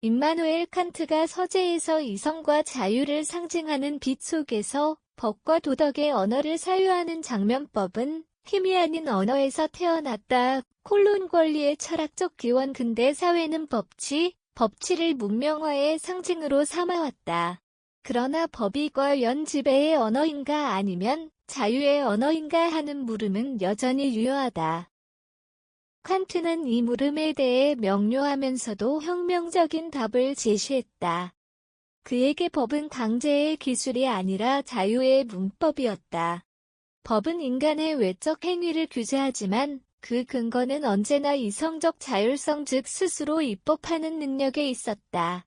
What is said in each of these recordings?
임마누엘 칸트가 서재에서 이성과 자유를 상징하는 빛 속에서 법과 도덕의 언어를 사유하는 장면법은 힘이 아닌 언어에서 태어났다. 콜론 권리의 철학적 기원 근대 사회는 법치, 법치를 문명화의 상징으로 삼아왔다. 그러나 법이과 연지배의 언어인가 아니면 자유의 언어인가 하는 물음은 여전히 유효하다. 칸트는 이 물음에 대해 명료하면서도 혁명적인 답을 제시했다. 그에게 법은 강제의 기술이 아니라 자유의 문법이었다. 법은 인간의 외적 행위를 규제하지만 그 근거는 언제나 이성적 자율성 즉 스스로 입법하는 능력에 있었다.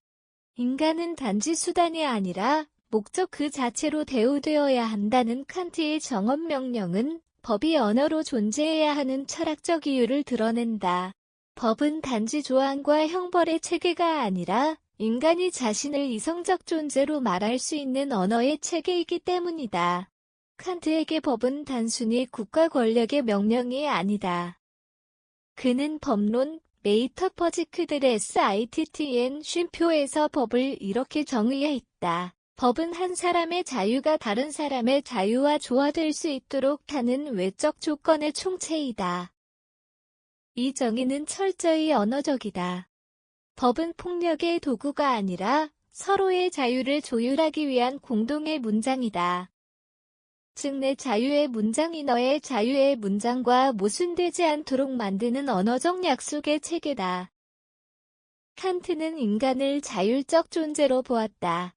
인간은 단지 수단이 아니라 목적 그 자체로 대우되어야 한다는 칸트의 정업 명령은 법이 언어로 존재해야 하는 철학적 이유를 드러낸다. 법은 단지 조항과 형벌의 체계가 아니라 인간이 자신을 이성적 존재로 말할 수 있는 언어의 체계이기 때문이다. 칸트에게 법은 단순히 국가 권력의 명령이 아니다. 그는 법론, 메이터 퍼지크들의 SITTN 쉼표에서 법을 이렇게 정의했다. 법은 한 사람의 자유가 다른 사람의 자유와 조화될 수 있도록 하는 외적 조건의 총체이다. 이 정의는 철저히 언어적이다. 법은 폭력의 도구가 아니라 서로의 자유를 조율하기 위한 공동의 문장이다. 즉 내 자유의 문장이 너의 자유의 문장과 모순되지 않도록 만드는 언어적 약속의 체계다. 칸트는 인간을 자율적 존재로 보았다.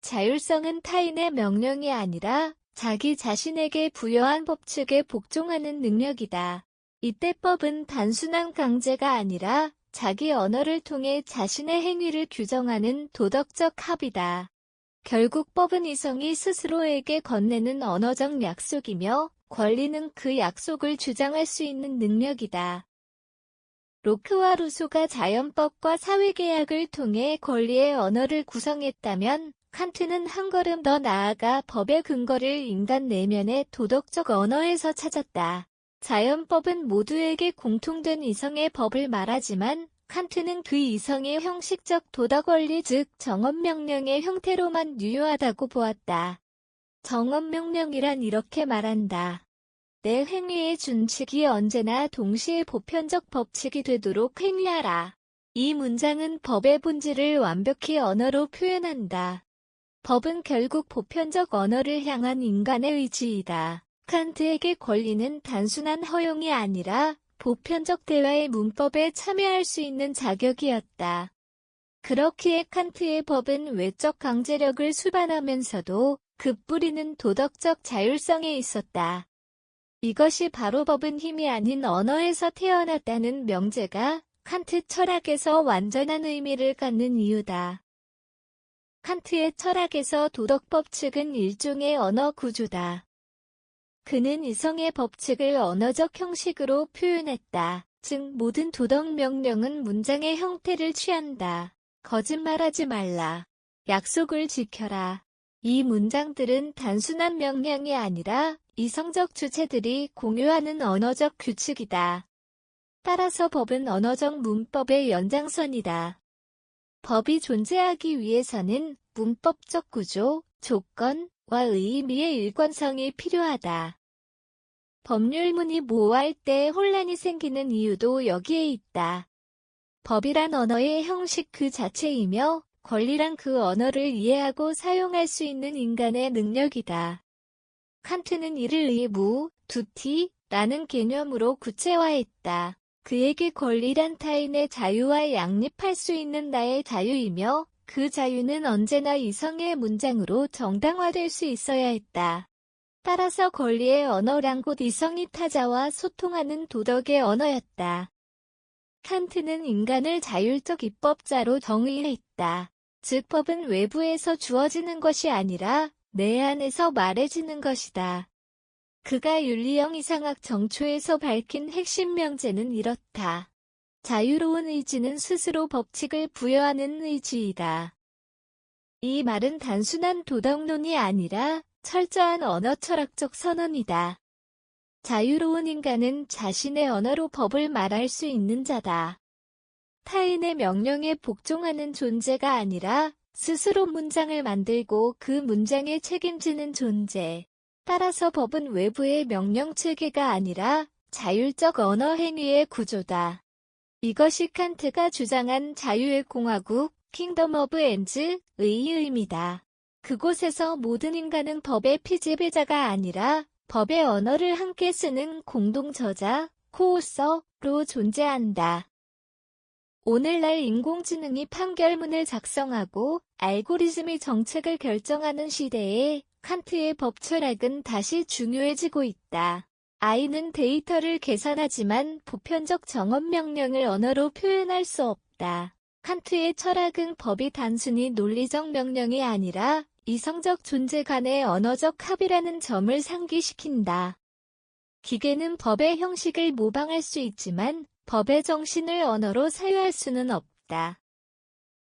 자율성은 타인의 명령이 아니라 자기 자신에게 부여한 법칙에 복종하는 능력이다. 이때 법은 단순한 강제가 아니라 자기 언어를 통해 자신의 행위를 규정하는 도덕적 합이다. 결국 법은 이성이 스스로에게 건네는 언어적 약속이며 권리는 그 약속을 주장할 수 있는 능력이다. 로크와 루소가 자연법과 사회계약을 통해 권리의 언어를 구성했다면 칸트는 한 걸음 더 나아가 법의 근거를 인간 내면의 도덕적 언어에서 찾았다. 자연법은 모두에게 공통된 이성의 법을 말하지만 칸트는 그 이성의 형식적 도덕 원리 즉 정언명령의 형태로만 유효하다고 보았다. 정언명령이란 이렇게 말한다. 내 행위의 준칙이 언제나 동시에 보편적 법칙이 되도록 행위하라. 이 문장은 법의 본질을 완벽히 언어로 표현한다. 법은 결국 보편적 언어를 향한 인간의 의지이다. 칸트에게 권리는 단순한 허용이 아니라 보편적 대화의 문법에 참여할 수 있는 자격이었다. 그렇기에 칸트의 법은 외적 강제력을 수반하면서도 그 뿌리는 도덕적 자율성에 있었다. 이것이 바로 법은 힘이 아닌 언어에서 태어났다는 명제가 칸트 철학에서 완전한 의미를 갖는 이유다. 칸트의 철학에서 도덕 법칙은 일종의 언어 구조다. 그는 이성의 법칙을 언어적 형식으로 표현했다. 즉 모든 도덕 명령은 문장의 형태를 취한다. 거짓말하지 말라. 약속을 지켜라. 이 문장들은 단순한 명령이 아니라 이성적 주체들이 공유하는 언어적 규칙이다. 따라서 법은 언어적 문법의 연장선이다. 법이 존재하기 위해서는 문법적 구조, 조건과 의미의 일관성이 필요하다. 법률문이 모호할 때 혼란이 생기는 이유도 여기에 있다. 법이란 언어의 형식 그 자체이며 권리란 그 언어를 이해하고 사용할 수 있는 인간의 능력이다. 칸트는 이를 의무, 두티라는 개념으로 구체화했다. 그에게 권리란 타인의 자유와 양립할 수 있는 나의 자유이며 그 자유는 언제나 이성의 문장으로 정당화될 수 있어야 했다. 따라서 권리의 언어란 곧 이성이 타자와 소통하는 도덕의 언어였다. 칸트는 인간을 자율적 입법자로 정의했다. 즉 법은 외부에서 주어지는 것이 아니라 내 안에서 말해지는 것이다. 그가 윤리형 이상학 정초에서 밝힌 핵심 명제는 이렇다. 자유로운 의지는 스스로 법칙을 부여하는 의지이다. 이 말은 단순한 도덕론이 아니라 철저한 언어 철학적 선언이다. 자유로운 인간은 자신의 언어로 법을 말할 수 있는 자다. 타인의 명령에 복종하는 존재가 아니라 스스로 문장을 만들고 그 문장에 책임지는 존재. 따라서 법은 외부의 명령 체계가 아니라 자율적 언어 행위의 구조다. 이것이 칸트가 주장한 자유의 공화국, 킹덤 오브 엔즈의 의미다. 그곳에서 모든 인간은 법의 피지배자가 아니라 법의 언어를 함께 쓰는 공동저자, 코오서로 존재한다. 오늘날 인공지능이 판결문을 작성하고 알고리즘이 정책을 결정하는 시대에 칸트의 법 철학은 다시 중요해지고 있다. 아이는 데이터를 계산하지만 보편적 정업 명령을 언어로 표현할 수 없다. 칸트의 철학은 법이 단순히 논리적 명령이 아니라 이성적 존재 간의 언어적 합이라는 점을 상기시킨다. 기계는 법의 형식을 모방할 수 있지만 법의 정신을 언어로 사유할 수는 없다.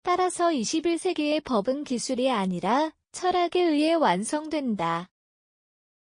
따라서 21세기의 법은 기술이 아니라 철학에 의해 완성된다.